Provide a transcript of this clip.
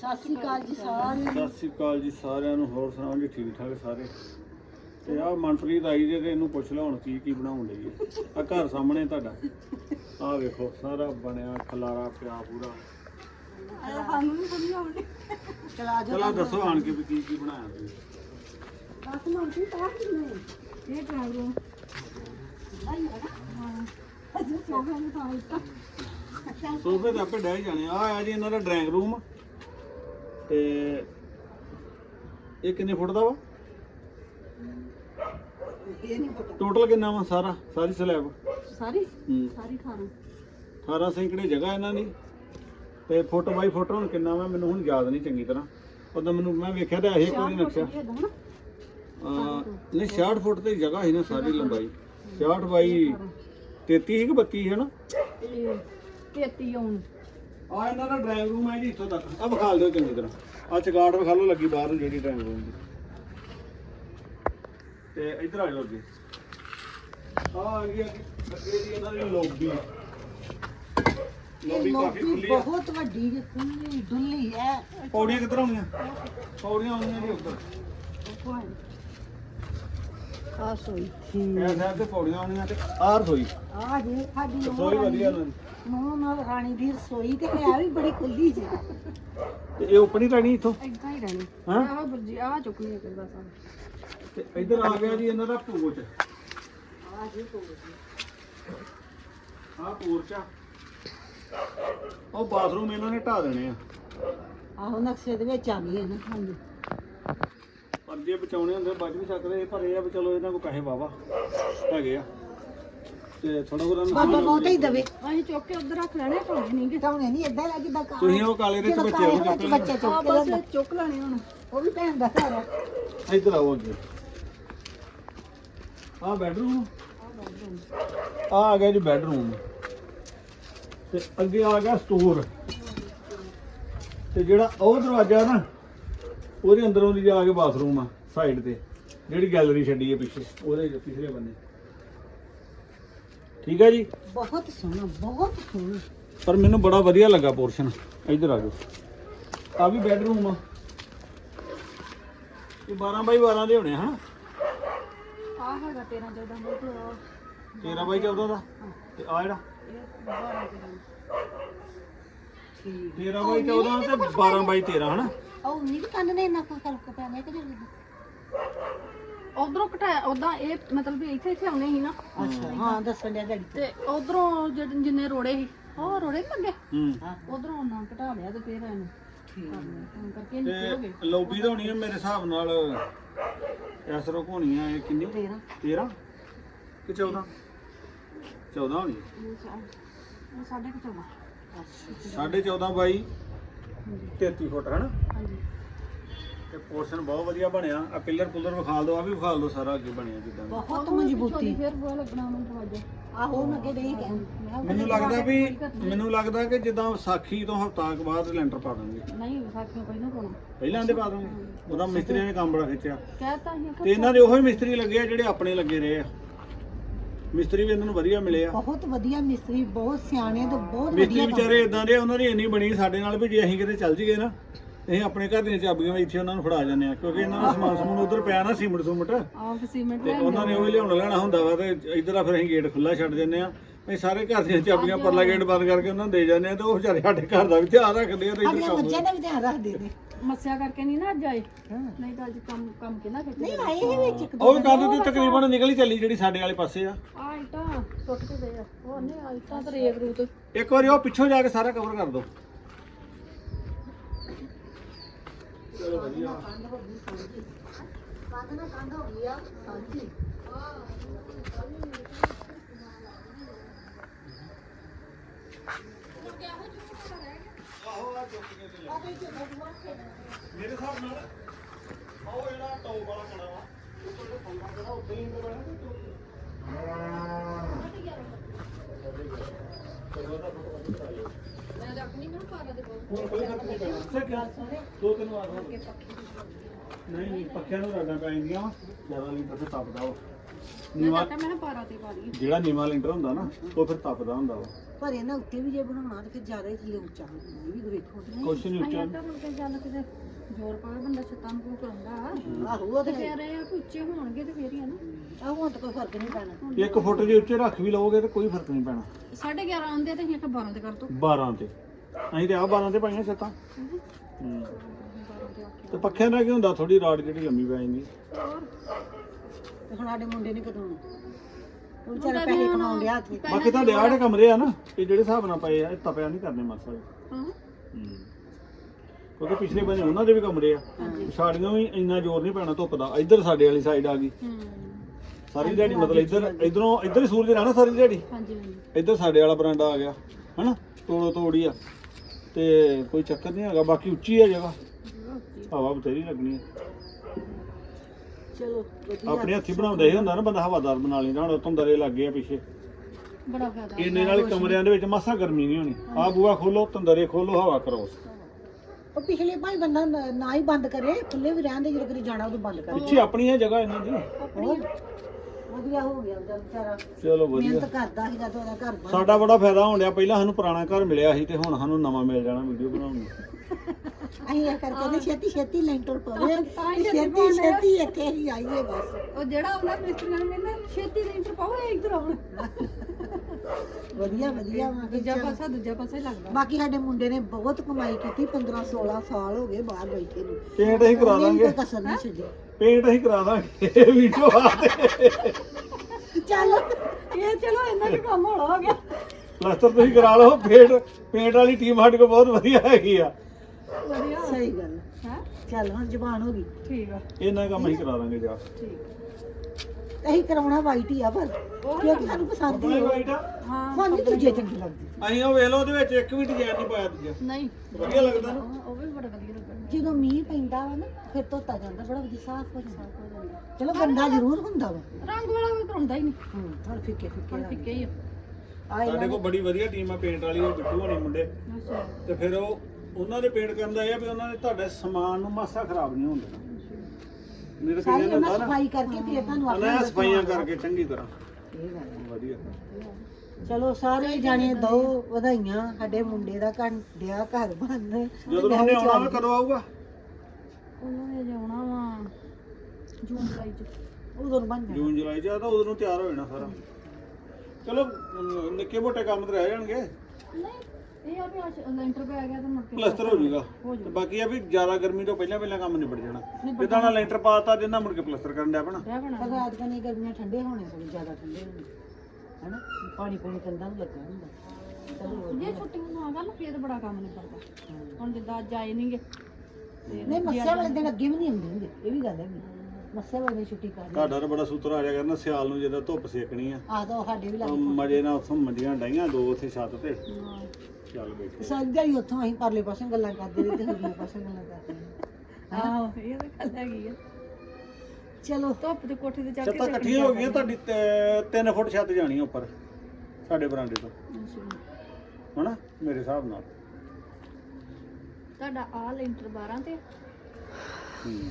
ਸਤਿ ਸ੍ਰੀ ਅਕਾਲ ਜੀ ਸਾਰਿਆਂ ਨੂੰ। ਸਤਿ ਸ੍ਰੀ ਅਕਾਲ ਜੀ ਸਾਰਿਆਂ ਨੂੰ ਹੋਰ ਸੁਣਾਓ ਜੀ ਠੀਕ ਠਾਕ ਸਾਰੇ? ਤੇ ਆ ਮਨਪ੍ਰੀਤ ਆਈ ਜੇ ਤੇ ਇਹਨੂੰ ਪੁੱਛ ਲਓ ਹੁਣ ਕੀ ਕੀ ਬਣਾਉਣ ਲਈ ਆ। ਘਰ ਸਾਹਮਣੇ ਤੁਹਾਡਾ। ਆ ਵੇਖੋ ਸਾਰਾ ਬਣਿਆ ਖਲਾਰਾ ਪਿਆ ਪੂਰਾ। ਸਾਨੂੰ ਨਹੀਂ ਸਮਝਾਉਂਦੇ ਚਲਾ ਜਾ ਚਲਾ ਦੱਸੋ ਆਣ ਕੇ ਵੀ ਕੀ ਕੀ ਬਣਾਇਆ ਤੁਸੀਂ? ਬਸ ਮੰਮੀ ਤਾਂ ਨਹੀਂ ਇਹ ਡਰਾਈਵ ਰੂਮ। ਆਈ ਹਾਂ। ਅਜੇ ਸੋਫਾ ਤੇ ਆਪੇ ਡਹਿ ਜਾਣੇ ਆ। ਆ ਜੀ ਇਹਨਾਂ ਦਾ ਡਰਾਇੰਗ ਰੂਮ। ਤੇ ਇਹ ਕਿੰਨੇ ਫੁੱਟ ਦਾ ਵਾ? ਇਹ ਨਹੀਂ ਪਤਾ। ਟੋਟਲ ਕਿੰਨਾ ਵਾ ਸਾਰਾ? ਸਾਰੀ ਸਲੈਬ ਸਾਰੀ? ਹੂੰ। ਸਾਰੀ 18 18 ਸੈਂਕੜੇ ਜਗ੍ਹਾ ਇਹਨਾਂ ਦੀ। ਤੇ ਫੁੱਟ ਬਾਈ ਫੁੱਟ ਹੁਣ ਕਿੰਨਾ ਵਾ ਮੈਨੂੰ ਹੁਣ ਯਾਦ ਨਹੀਂ ਚੰਗੀ ਤਰ੍ਹਾਂ। ਉਦੋਂ ਮੈਨੂੰ ਮੈਂ ਵੇਖਿਆ ਤਾਂ ਇਹ ਕੋਈ ਨਕਸ਼ਾ ਅਹ ਨਹੀਂ 66 ਫੁੱਟ ਦੀ ਜਗ੍ਹਾ ਸੀ ਨਾ ਸਾਰੀ ਲੰਬਾਈ। 66 ਬਾਈ 33 ਸੀ ਕਿ 32 ਹੈ ਨਾ ਤੇਤੀ ਆਉਣ ਆ ਇਹਨਾਂ ਦਾ ਡਰਾਈਵ ਰੂਮ ਹੈ ਜੀ ਇੱਥੋਂ ਤੱਕ। ਆ ਵਿਖਾ ਦਿਓ ਚੰਗੀ ਤਰ੍ਹਾਂ। ਆ ਚਗਾੜ ਵਿਖਾ ਲਓ ਲੱਗੀ ਬਾਹਰ ਨੂੰ ਜਿਹੜੀ ਡਰਾਈਵ ਰੂਮ ਦੀ। ਤੇ ਇੱਧਰ ਆ ਜਾਓ ਅੱਗੇ। ਆ ਆ ਗਈ ਅੱਗੇ ਦੀ ਇਹਨਾਂ ਦੀ ਲੌਬੀ ਲੌਬੀ ਕਾਫੀ ਖੁੱਲੀ ਆ। ਬਹੁਤ ਵੱਡੀ ਜੇ ਖੁੱਲੀ ਡੁੱਲੀ ਹੈ। ਪੌੜੀਆਂ ਕਿੱਧਰ ਆਉਣੀਆਂ? ਪੌੜੀਆਂ ਆਉਣੀਆਂ ਜੀ ਉੱਧਰ। ਆ ਸੋਈ। ਇਹ ਸਾਹਿਬ ਤੇ ਪੌੜੀਆਂ ਆਉਣੀਆਂ ਤੇ ਆਹ ਰਸੋਈ। ਆ ਜੇ ਸਾਡੀ ਰਸੋਈ ਵਧੀਆ ਦੀ। ਨੂੰ ਨਾਲ ਰਾਣੀ ਦੀ ਰਸੋਈ ਤੇ ਹੈ ਵੀ ਬੜੀ ਖੁੱਲੀ ਜੇ। ਤੇ ਇਹ ਹੀ ਰਹਿਣੀ ਇੱਥੋਂ? ਇਦਾਂ ਹੀ ਰਹਿਣੀ। ਹਾਂ? ਆਹ ਬੁਰਜੀ ਆਹ ਚੁੱਕਣੀ ਹੈ ਕਿਰਦਾ ਸਾਹਿਬ ਤੇ ਇੱਧਰ ਆ ਗਿਆ ਜੀ ਇਹਨਾਂ ਦਾ ਪੋਚ ਆ ਜੀ ਆਹ ਪੋਰਚ ਆ। ਉਹ ਬਾਥਰੂਮ ਇਹਨਾਂ ਨੇ ਢਾ ਦੇਣੇ ਆ। ਆਹੋ ਨਕਸ਼ੇ ਦੇ ਵਿੱਚ ਆ ਹੈ ਨਾ ਹਾਂਜੀ। ਪਰ ਜੇ ਬਚਾਉਣੇ ਹੁੰਦੇ ਬਚ ਵੀ ਸਕਦੇ ਪਰ ਇਹ ਆ ਵੀ ਚਲੋ ਇਹਨਾਂ ਕੋ ਪੈਸੇ ਵਾਵਾ ਹੈਗੇ ਆ। ਤੇ ਥੋੜਾ ਬਹੁਤਾ ਬਾਬਾ ਬਹੁਤਾ ਹੀ ਦਵੇ। ਅਸੀਂ ਚੁੱਕ ਕੇ ਉਧਰ ਰੱਖ ਲੈਣੇ ਭਾਵੇਂ ਨਹੀਂ ਕਿਤਾਉਣੇ ਨਹੀਂ ਇਦਾਂ ਲੱਗੀ ਦਾ ਕਾਰ ਤੁਸੀਂ ਉਹ ਕਾਲੇ ਦੇ ਚ ਬੱਚੇ ਉਹ ਚੁੱਕ ਲੈਣ। ਬੱਚੇ ਚੁੱਕ ਕੇ ਲਿਆਂਦਾ। ਚੁੱਕ ਲੈਣੇ ਹੁਣ। ਉਹ ਵੀ ਭੈਣ ਦਾ ਘਰ ਆ। ਇੱਧਰ ਆਓ ਅੱਗੇ। ਆਹ ਬੈਡਰੂਮ ਆ। ਆ ਗਿਆ ਜੀ ਬੈਡਰੂਮ ਤੇ ਅੱਗੇ ਆ ਗਿਆ ਸਟੋਰ ਤੇ ਜਿਹੜਾ ਉਹ ਦਰਵਾਜ਼ਾ ਨਾ ਉਹਦੇ ਅੰਦਰੋਂ ਦੀ ਜਾ ਕੇ ਬਾਥਰੂਮ ਆ ਸਾਈਡ ਤੇ। ਜਿਹੜੀ ਗੈਲਰੀ ਛੱਡੀ ਹੈ ਪਿੱਛੇ ਉਹਦੇ ਪਿਛਲੇ ਬੰਨੇ। ਠੀਕ ਹੈ ਜੀ? ਬਹੁਤ ਸੋਹਣਾ ਬਹੁਤ ਸੋਹਣਾ। ਪਰ ਮੈਨੂੰ ਬੜਾ ਵਧੀਆ ਲੱਗਾ ਪੋਰਸ਼ਨ। ਇੱਧਰ ਆ ਜਾਓ। ਆ ਵੀ ਬੈਡਰੂਮ ਆ। ਇਹ 12 ਬਾਈ 12 ਦੇ ਹੋਣੇ ਹਨ? ਆ ਹੈਗਾ 13 14 ਬਹੁਤ 13 ਬਾਈ 14 ਦਾ? ਤੇ ਆ ਜਿਹੜਾ? ਇਹ 12 ਠੀਕ। 13 ਬਾਈ 14 ਤੇ 12 ਬਾਈ 13 ਹਨਾ? ਉਹ ਨਹੀਂ ਕੰਨ ਨੇ ਇੰਨਾ ਕਲ ਕੋ ਪੈਣਾ ਕਿ ਜਿਹੜੀ ਉਧਰੋਂ ਘਟਾਇਆ ਉਦਾਂ ਇਹ ਮਤਲਬ ਵੀ ਇੱਥੇ ਇੱਥੇ ਆਉਣੇ ਸੀ ਨਾ। ਅੱਛਾ ਹਾਂ ਦੱਸਣ ਡਿਆ ਗੜੀ ਤੇ ਉਧਰੋਂ ਜਿਹੜੇ ਜਿੰਨੇ ਰੋੜੇ ਸੀ ਉਹ ਰੋੜੇ ਨੀ ਲੱਗੇ? ਹੂੰ। ਉਧਰੋਂ ਨਾ ਘਟਾ ਲਿਆ ਤੇ ਫੇਰ ਇਹਨੂੰ ਕਰਕੇ ਗਏ ਤੇ ਲੌਬੀ ਤਾਂ ਹੋਣੀ ਹੈ ਮੇਰੇ ਹਿਸਾਬ ਨਾਲ ਇਸ ਰੋਕ ਹੋਣੀ ਹੈ ਇਹ ਕਿੰਨੀ? 13 13 ਕਿ 14 14 ਹੋਣੀ ਹੈ। ਉਹ ਸਾਡੇ ਕਿ 14 ਸਾਢੇ 14 ਬਾਈ 33 ਫੁੱਟ ਹਨਾ ਹਾਂਜੀ। ਤੇ ਪੋਰਸ਼ਨ ਬਹੁਤ ਵਧੀਆ ਬਣਿਆ। ਆ ਪਿੱਲਰ ਪੁੱਲਰ ਵਿਖਾ ਦਿਓ ਆ ਵੀ ਵਿਖਾ ਦਿਓ ਸਾਰਾ ਅੱਗੇ ਬਣਿਆ ਜਿੱਦਾਂ। ਬਹੁਤ ਮਜ਼ਬੂਤੀ। ਫੇਰ ਬੋਲ ਲੱਗਣਾ ਉਹਨੂੰ ਦਰਵਾਜ਼ਾ ਆਹੋ ਉਹਨੂੰ ਅੱਗੇ ਦੇਈ ਕਹਿਣ। ਮੈਨੂੰ ਲੱਗਦਾ ਵੀ ਮੈਨੂੰ ਲੱਗਦਾ ਕਿ ਜਿੱਦਾਂ ਵਿਸਾਖੀ ਤੋਂ ਹਫ਼ਤਾ ਕੁ ਬਾਅਦ ਲੈਂਟਰ ਪਾ ਦਾਂਗੇ ਨਹੀਂ ਸਾਥੀਆਂ ਕੋਈ ਨਾ ਪਾਉਣਾ। ਪਹਿਲਾਂ ਦੇ ਪਾ ਦਾਂਗੇ ਉਹਦਾ ਮਿਸਤਰੀਆਂ ਨੇ ਕੰਮ ਬੜਾ ਖਿੱਚਿਆ। ਕਹਿਤਾ ਹੀ ਤੇ ਇਹਨਾਂ ਦੇ ਉਹੀ ਮਿਸਤਰੀ ਲੱਗੇ ਆ ਜਿਹੜੇ ਆਪਣੇ ਲੱਗੇ ਰਹੇ ਆ। ਮਿਸਤਰੀ ਵੀ ਇਹਨਾਂ ਨੂੰ ਵਧੀਆ ਮਿਲੇ ਆ। ਬਹੁਤ ਵਧੀਆ ਮਿਸਤਰੀ ਬਹੁਤ ਸਿਆਣੇ ਤੇ ਬਹੁਤ ਮਿਸਤਰੀ ਵਿਚਾਰੇ ਇਦਾਂ ਦੇ ਆ, ਉਹਨਾਂ ਦੀ ਇੰਨੀ ਬਣੀ ਸਾਡੇ ਨਾਲ ਵੀ ਜੇ ਅਸੀਂ ਕਿਤੇ ਚੱਲ ਜੀਏ ਨਾ ਅਸੀਂ ਆਪਣੇ ਘਰ ਦੀਆਂ ਚਾਬੀਆਂ ਵੀ ਇੱਥੇ ਉਹਨਾਂ ਨੂੰ ਫੜਾ ਜਾਂਦੇ ਆ ਕਿਉਂਕਿ ਇਹਨਾਂ ਦਾ ਸਮਾਨ ਸਮੂਨ ਉਧਰ ਪਿਆ ਨਾ ਸੀਮਟ ਸੂਮਟ। ਆਹ ਸੀਮੈਂਟ ਤੇ ਉਹਨਾਂ ਨੇ ਉਹ ਹੀ ਲਿਆਉਣ ਲੈਣਾ ਹੁੰਦਾ ਵਾ ਤੇ ਇੱਧਰ ਆ ਫਿਰ ਅਸੀਂ ਗੇਟ ਖੁੱਲਾ ਛੱਡ ਦਿੰਦੇ ਆ ਅਸੀਂ ਸਾਰੇ ਘਰ ਦੀਆਂ ਚਾਬੀਆਂ ਪਰਲਾ ਗੇਟ ਬੰਦ ਕਰਕੇ ਉਹਨਾਂ ਨੂੰ ਦੇ ਜਾਂਦੇ ਆ ਤੇ ਉਹ ਵਿਚਾਰੇ ਸਾਡੇ ਘਰ ਦਾ ਵੀ ਧਿਆਨ ਰੱਖਦੇ ਆ ਤੇ ਇੱਧਰ ਕੰਮ ਬੱਚਿਆਂ ਦਾ ਵੀ ਧਿਆਨ ਰੱਖਦੇ ਨੇ। ਮੱਸਿਆ ਕਰਕੇ ਨਹੀਂ ਨਾ ਅੱਜ ਆਏ? ਨਹੀਂ ਤਾਂ ਅੱਜ ਕੰਮ ਕੰਮ ਕਿੰਨਾ ਕਰਦੇ ਨਹੀਂ ਆਏ ਇਹ ਵਿੱਚ ਇੱਕ ਉਹ ਵੀ ਕੰਧ ਤੇ ਤਕਰੀਬਨ ਨਿਕਲ ਹੀ ਚੱਲੀ ਜਿਹੜੀ ਸਾਡੇ ਵਾਲੇ ਪਾਸੇ ਆ। ਆ ਇਟਾਂ ਸੁੱਟ ਕੇ ਗਏ ਆ। ਉਹ ਨਹੀਂ ਆ ਇਟਾਂ ਤੇ ਰੇਕ ਰੂਤ। ਇੱਕ ਵਾਰੀ ਉਹ ਪਿੱਛੋਂ ਜਾ ਕੇ ਸਾਰਾ ਕਵਰ ਕਰ ਦਿਓ ਚਲੋ ਵਧੀਆ ਕੰਧ ਨਾਲ ਕੰਧ ਹੋ ਗਈ ਆ ਹਾਂਜੀ ਮੇਰੇ ਹਿਸਾਬ ਨਾਲ ਉਹ ਜਿਹੜਾ ਟੌਪ ਵਾਲਾ ਕੜਾ ਵਾ, ਉੱਪਰ ਜਿਹੜਾ ਪੰਗਾ ਕੜਾ ਉੱਤੇ ਹੀ ਹੁੰਦਾ ਬਣਾ ਮੈਂ ਰੱਖਣੀ ਨਾ ਪਾਰਾ ਦੇ ਕੋਲ ਹੁਣ ਕੋਈ ਫ਼ਰਕ ਨਹੀਂ ਪੈਣਾ ਕਿਆ ਦੋ ਤਿੰਨ ਵਾਰ ਹੋ ਗਏ ਨਹੀਂ ਨਹੀਂ ਪੱਖਿਆਂ ਨੂੰ ਰੱਡਾਂ ਪੈਂਦੀਆਂ ਵਾ ਜ਼ਿਆਦਾ ਲੀਟਰ ਤੇ ਤਪਦਾ ਉਹ ਨੀਵਾ ਮੈਂ ਪਾਰਾ ਤੇ ਪਾ ਲਈ। ਜਿਹੜਾ ਨੀਵਾ ਲੀਟਰ ਹੁੰਦਾ ਨਾ ਉਹ ਫਿਰ ਤਪਦਾ ਹੁੰਦਾ ਵਾ। ਪਰ ਇਹਨਾਂ ਉੱਤੇ ਵੀ ਜੇ ਬਣਾਉਣਾ ਤੇ ਫਿਰ ਜ਼ਿਆਦਾ ਹੀ ਥੱਲੇ ਉੱਚਾ ਹੋ ਜਾਂਦਾ ਇਹ ਵੀ ਵੇਖੋ ਕੁਛ ਨਹੀਂ ਉੱਚਾ। ਮੁੜ ਕੇ ਚੱਲ ਕਿਤੇ। ਜ਼ੋਰ ਪਾਵੇ ਬੰਦਾ ਛੱਤਾਂ ਨੂੰ ਕਰਾਉਂਦਾ। ਆਹੋ ਉਹ ਤੇ ਤੇ ਫਿਰ ਇਹ ਆ ਕਿ ਉੱਚੇ ਹੋਣਗੇ ਤੇ ਫੇਰ ਹੀ ਆ ਨਾ। ਆਹ ਹੁਣ ਤਾਂ ਕੋਈ ਫ਼ਰਕ ਨਹੀਂ ਪੈਣਾ। ਇੱਕ ਫੁੱਟ ਦੇ ਉੱਚੇ ਰੱਖ ਵੀ ਲਓਗੇ ਤੇ ਕੋਈ ਫ਼ਰਕ ਨਹੀਂ ਪੈਣਾ। 11.5 ਆਉਂਦੇ ਤੇ ਅਸੀਂ ਇੱਕ 12 ਤੇ ਕਰ ਦੋ। 12 ਤੇ। ਅਸੀਂ ਤੇ ਆ 12 ਤੇ ਪਾਈਆਂ ਛੱਤਾਂ। ਹੂੰ। ਤੇ ਪੱਖਿਆਂ ਦਾ ਕੀ ਹੁੰਦਾ? ਥੋੜੀ ਰਾਡ ਜਿਹੜੀ ਲੰਮੀ ਪੈ ਜਾਂਦੀ। ਤੇ ਹੁਣ ਸਾਡੇ ਮੁੰਡੇ ਨੇ ਕਦੋਂ ਉਹ ਵਿਚਾਰਾ ਪੈਸੇ ਕਮਾਉਣ ਡਿਆ ਇੱਥੇ ਬਾਕੀ ਤੁਹਾਡੇ ਆਹ ਜਿਹੜੇ ਕਮਰੇ ਆ ਨਾ ਇਹ ਜਿਹੜੇ ਹਿਸਾਬ ਨਾਲ ਪਏ ਆ ਇਹ ਤਪਿਆ ਨਹੀਂ ਕਰਨੇ ਮਾਸਾ। ਵੀ। ਹਾਂ। ਹੂੰ। ਕਿਉਂਕਿ ਪਿਛਲੇ ਬੰਨੇ ਉਹਨਾਂ ਦੇ ਵੀ ਕਮਰੇ ਆ। ਸਾਡੀਆਂ ਵੀ ਇੰਨਾ ਜ਼ੋਰ ਨਹੀਂ ਪੈਣਾ ਧੁੱਪ ਦਾ। ਇੱਧਰ ਸਾਡੇ ਵਾਲੀ ਸਾਈਡ ਆ ਗਈ। ਸਾਰੀ ਦਿਹਾੜੀ ਮਤਲਬ ਇੱਧਰ ਇਧਰੋਂ ਇੱਧਰ ਹੀ ਸੂਰਜ ਰਹਿਣਾ ਸਾਰੀ ਦਿਹਾੜੀ? ਹਾਂਜੀ ਹਾਂਜੀ। ਇੱਧਰ ਸਾਡੇ ਵਾਲਾ ਬਰਾਂਡਾ ਆ ਗਿਆ। ਹਨਾ? ਤੋੜੋ ਤੋੜੀ ਆ। ਤੇ ਕੋਈ ਚੱਕਰ ਨਹੀਂ ਹੈਗਾ। ਬਾਕੀ ਉੱਚੀ ਆ ਜਗ੍ਹਾ। ਹਵਾ ਬਥੇਰੀ ਲੱਗਣੀ ਆ। ਚਲੋ ਵਧੀਆ। ਆਪਣੇ ਹੱਥੀ ਬਣਾਉਂਦੇ ਹੀ ਹੁੰਦਾ ਨਾ ਬੰਦਾ ਹਵਾਦਾਰ ਬਣਾ ਲੈਂਦਾ। ਹੁਣ ਤੁੰਦਰੇ ਲੱਗੇ ਆ ਪਿੱਛੇ। ਬੜਾ ਫਾਇਦਾ। ਇੰਨੇ ਨਾਲ ਕਮਰਿਆਂ ਦੇ ਵਿੱਚ ਮਾਸਾ ਗਰਮੀ ਨਹੀਂ ਹੋਣੀ। ਆ ਬੂਆ ਖੋਲੋ ਤੁੰਦਰੇ ਖੋਲੋ ਹਵਾ ਕਰੋ। ਉਹ ਪਿਛਲੇ ਭਾਈ ਬੰਦਾ ਨ- ਨਾ ਹੀ ਬੰਦ ਕਰੇ ਖੁੱਲੇ ਵੀ ਰਹਿਣ ਦੇ ਜਦੋਂ ਕਰੀ ਜਾਣਾ ਉਦੋਂ ਬੰਦ ਕਰੇ। ਪਿੱਛੇ ਆਪਣੀ ਹੈ ਜਗ੍ਹਾ ਇਹਨਾਂ ਦੀ। ਵਧੀਆ ਹੋ ਗਿਆ ਉਹਦਾ ਵਿਚਾਰਾ। ਚਲੋ ਵਧੀਆ। ਮਿਹਨਤ ਕਰਦਾ ਸੀਗਾ ਤੇ ਉਹਦਾ ਘਰ ਬਣ ਸਾਡਾ ਬੜਾ ਫਾਇਦਾ ਹੋਣ ਡਿਆ। ਪਹਿਲਾਂ ਸਾਨੂੰ ਪੁਰਾਣਾ ਘਰ ਮਿਲਿਆ ਸੀ ਤੇ ਹੁਣ ਸਾਨੂੰ ਨਵਾਂ ਮਿਲ ਜਾਣਾ ਵੀਡੀਓ ਬਣਾਉਣ ਨੂੰ। ਅਸੀਂ ਇਹ ਕਰਕੇ ਤੇ ਛੇਤੀ ਛੇਤੀ ਲੈਂਟਰ ਪਵੇ ਛੇਤੀ ਛੇਤੀ ਇੱਥੇ ਹੀ ਆਈਏ ਬਸ। ਉਹ ਜਿਹੜਾ ਆਉਂਦਾ ਮਿਸਤਰੀਆਂ ਨੂੰ ਕਹਿੰਦਾ ਛੇਤੀ ਦੇ ਇੰਟਰ ਪਾਓ ਇਹ ਇੱਧਰ ਆਉਣ। ਵਧੀਆ ਵਧੀਆ ਦੂਜਾ ਪਾਸਾ ਦੂਜਾ ਪਾਸਾ ਹੀ ਲੱਗਦਾ। ਬਾਕੀ ਸਾਡੇ ਮੁੰਡੇ ਨੇ ਬਹੁਤ ਕਮਾਈ ਕੀਤੀ 15 16 ਸਾਲ ਹੋ ਗਏ ਬਾਹਰ ਬੈਠੇ ਨੂੰ। ਪੇਂਟ ਅਸੀਂ ਕਰਾ ਉਹਨੇ ਵੀ ਦਾਂਗੇ। ਕੋਈ ਕਸਰ ਨਹੀਂ ਛੱਡੀ। ਪੇਂਟ ਅਸੀਂ ਕਰਾ ਦਾਂਗੇ ਵੀਡੀਓ ਆਤੇ ਚੱਲ। ਇਹ ਚਲੋ ਇੰਨਾ ਕੁ ਕੰਮ ਹੋਣਾ ਹੋ ਗਿਆ। ਪਲਸਤਰ ਤੁਸੀਂ ਕਰਾ ਲਓ ਪੇਂਟ ਪੇਂਟ ਵਾਲੀ ਟੀਮ ਸਾਡੇ ਕੋਲ ਬਹੁਤ ਵਧੀਆ ਹੈਗੀ ਆ। ਵਧੀਆ। ਸਹੀ ਗੱਲ। ਹੈ? ਚੱਲ ਹੁਣ ਜ਼ਬਾਨ ਹੋ ਗਈ। ਠੀਕ ਆ। ਇਹਨਾਂ ਕੰਮ ਅਸੀਂ ਕਰਾ ਦਾਂਗੇ ਜਾ ਠੀਕ। ਅਸੀਂ ਕਰਾਉਣਾ ਵਾਈਟ ਹੀ ਆ ਪਰ ਕਿਉਂਕਿ ਸਾਨੂੰ ਪਸੰਦ ਹੀ ਹੋ ਹਾਂ ਸਾਨੂੰ ਦੂਜੇ ਚੰਗੇ ਲੱਗਦੇ। ਅਸੀਂ ਉਹ ਵੇਖ ਲਓ ਉਹਦੇ ਵਿੱਚ ਇੱਕ ਵੀ ਡਿਜ਼ਾਈਨ ਨਹੀਂ ਪਾਇਆ ਦੂਜਾ ਨਹੀਂ। ਵਧੀਆ ਲੱਗਦਾ ਨਾ? ਉਹ ਵੀ ਬੜਾ ਵਧੀਆ ਲੱਗਦਾ। ਜਦੋਂ ਮੀਂਹ ਪੈਂਦਾ ਵਾ ਨਾ ਫਿਰ ਧੋਤਾ ਜਾਂਦਾ ਬੜਾ ਵਧੀਆ ਸਾਫ਼ ਹੋ ਜਾਂਦਾ। ਚਲੋ ਗੰਦਾ ਜ਼ਰੂਰ ਹੁੰਦਾ ਵਾ। ਰੰਗ ਵਾਲਾ ਕੋਈ ਕਰਾਉਂਦਾ ਹੀ ਨਹੀਂ। ਹੂੰ ਥੋੜਾ ਫਿੱਕੇ ਫਿੱਕੇ ਹੁਣ ਫਿੱਕੇ ਹੀ ਆ। ਆਏ ਸਾਡੇ ਕੋਲ ਬੜੀ ਵਧੀਆ ਟੀਮ ਆ ਪੇਂਟ ਵਾਲੀ ਉਹ ਬਿੱਟੂ ਹੋਣੀ ਮੁੰਡੇ। ਅੱਛਾ। ਤੇ ਫਿਰ ਉਹ ਉਹਨਾਂ ਦੇ ਪੇਂਟ ਕਰਨ ਦਾ ਇਹ ਆ ਵੀ ਉਹਨਾਂ ਨੇ ਤੁਹਾਡੇ ਸਮਾਨ ਨੂੰ ਮਾਸਾ ਖਰਾਬ ਨਹੀਂ ਹੋਣ ਦੇਣਾ। ਮੇਰੇ ਸਾਰੀ ਕਹਿੰਦੇ ਉਹਨਾਂ ਹੁੰਦਾ ਨਾ ਸਫ਼ਾਈ ਕਰਕੇ ਫਿਰ ਤੁਹਾਨੂੰ ਉਹਨਾਂ ਆਪਣਾ ਨੇ ਸਫਾਈਆਂ ਕਰਕੇ ਚੰਗੀ ਤਰ੍ਹਾਂ। ਇਹ ਗੱਲ ਆ। ਵਧੀਆ। ਚਲੋ ਸਾਰੇ ਜਾਣੇ ਦੋ ਵਧਾਈਆਂ। ਸਾਡੇ ਮੁੰਡੇ ਦਾ ਘਰ ਡਿਆ ਘਰ ਬਣਨ ਜਦੋਂ ਉਹਨੇ ਆਉਣਾ ਵਾ ਕਦੋਂ ਆਊਗਾ? ਉਹਨਾਂ ਨੇ ਜਾਣਾ ਵਾ ਜੂਨ ਜੁਲਾਈ ਚ। ਉਦੋਂ ਬਣ ਜਾਣਾ। ਜੂਨ ਜੁਲਾਈ ਚ ਆ ਤਾਂ ਉਦੋਂ ਨੂੰ ਤਿਆਰ ਹੋ ਜਾਣਾ ਸਾਰਾ। ਚਲੋ ਅਮ, ਨਿੱਕੇ ਮੋਟੇ ਕੰਮ ਤੇ ਰਹਿ ਜਾਣਗੇ। ਨਹੀਂ ਇਹ ਆ ਵੀ ਅੱਜ ਲੈਂਟਰ ਪੈ ਗਿਆ ਤਾਂ ਮੁੜ ਕੇ ਪਲਸਤਰ ਹੋ ਜਾਊਗਾ। ਹੋ ਤੇ ਬਾਕੀ ਆ ਵੀ ਜ਼ਿਆਦਾ ਗਰਮੀ ਤੋਂ ਪਹਿਲਾਂ ਪਹਿਲਾਂ ਕੰਮ ਨਿਬੜ ਜਾਣਾ। ਜਿੱਦਾਂ ਨਾਲ ਲੈਂਟਰ ਪਾਤਾ ਜਿੰਨਾ ਮੁੜ ਕੇ ਪਲਸਤਰ ਕਰਨ ਪੈਣਾ। ਰਹਿ ਬਣਾ ਪਰ ਰਾਤ ਕਨੇ ਗਰਮੀਆਂ ਠੰਡੇ ਹੋਣੇ ਥੋੜੇ ਜ਼ਿਆਦਾ ਠੰਡੇ ਹੋਣੇ। ਹੈਨਾ? ਪਾਣੀ ਪੂਣੀ ਕੰਧਾਂ ਨੂੰ ਲੱਗਾ ਹੁੰਦਾ। ਚਲੋ ਜੇ ਛੁੱਟੀਆਂ ਨਾ ਗੱਲ ਫੇਰ ਬੜਾ ਕੰਮ ਨਿਕਲਦਾ ਹੁਣ ਜਿੱਦਾਂ ਅੱਜ ਆਏ ਨਹੀਂਗੇ ਨਹੀਂ ਮੱਸਿਆ ਵਾਲੇ ਦਿਨ ਅੱਗੇ ਵੀ ਨਹੀਂ ਆਉਂਦੇ ਹੁੰਦੇ। ਇਹ ਵੀ ਗੱਲ ਹੈਗੀ। ਮੱਸਿਆ ਵਾਲੇ ਦਿਨ ਛੁੱਟੀ ਕਰ ਲਈ ਤੁਹਾਡਾ ਤਾਂ ਬੜਾ ਸੂਤਰ ਆ ਜਾ ਕਰਨਾ ਸਿਆਲ ਨੂੰ ਜਦੋਂ ਧੁੱਪ ਸੇਕਣੀ ਆ। ਆ ਤਾਂ ਸਾਡੇ ਵੀ ਲੱਗ ਮਜੇ ਨਾਲ ਉੱਥੋਂ ਮੰਡੀਆਂ ਡਾਈਆਂ ਦੋ ਉੱਥੇ ਛੱਤ ਤੇ। ਹਾਂ। ਚੱਲ ਬੈਠੇ। ਸਾਡਾ ਹੀ ਉੱਥੋਂ ਅਸੀਂ ਪਰਲੇ ਪਾਸੇ ਗੱਲਾਂ ਕਰਦੇ ਰਹੇ ਤੇ ਹਰਲੇ ਪਾਸੇ ਗੱਲਾਂ ਕਰਦੇ ਰਹੇ। ਆਹੋ। ਇਹ ਤਾਂ ਗੱਲ ਹੈਗੀ ਆ। ਚਲੋ। ਧੁੱਪ ਦੇ ਕੋਠੇ ਤੇ ਚੜ ਕੇ ਛੱਤਾਂ ਇਕੱਠੀਆਂ ਹੋ ਗਈਆਂ ਤੁਹਾਡੀ 3 ਫੁੱਟ ਛੱਤ ਜਾਣੀ ਆ ਉੱਪਰ ਸਾਡੇ ਬਰਾਂਡੇ ਤੋਂ। ਹਨਾ? ਮੇਰੇ ਹਿਸਾਬ ਨਾਲ। ਤੁਹਾਡਾ ਆ ਲੈਂਟਰ 12 ਤੇ ਹੂੰ।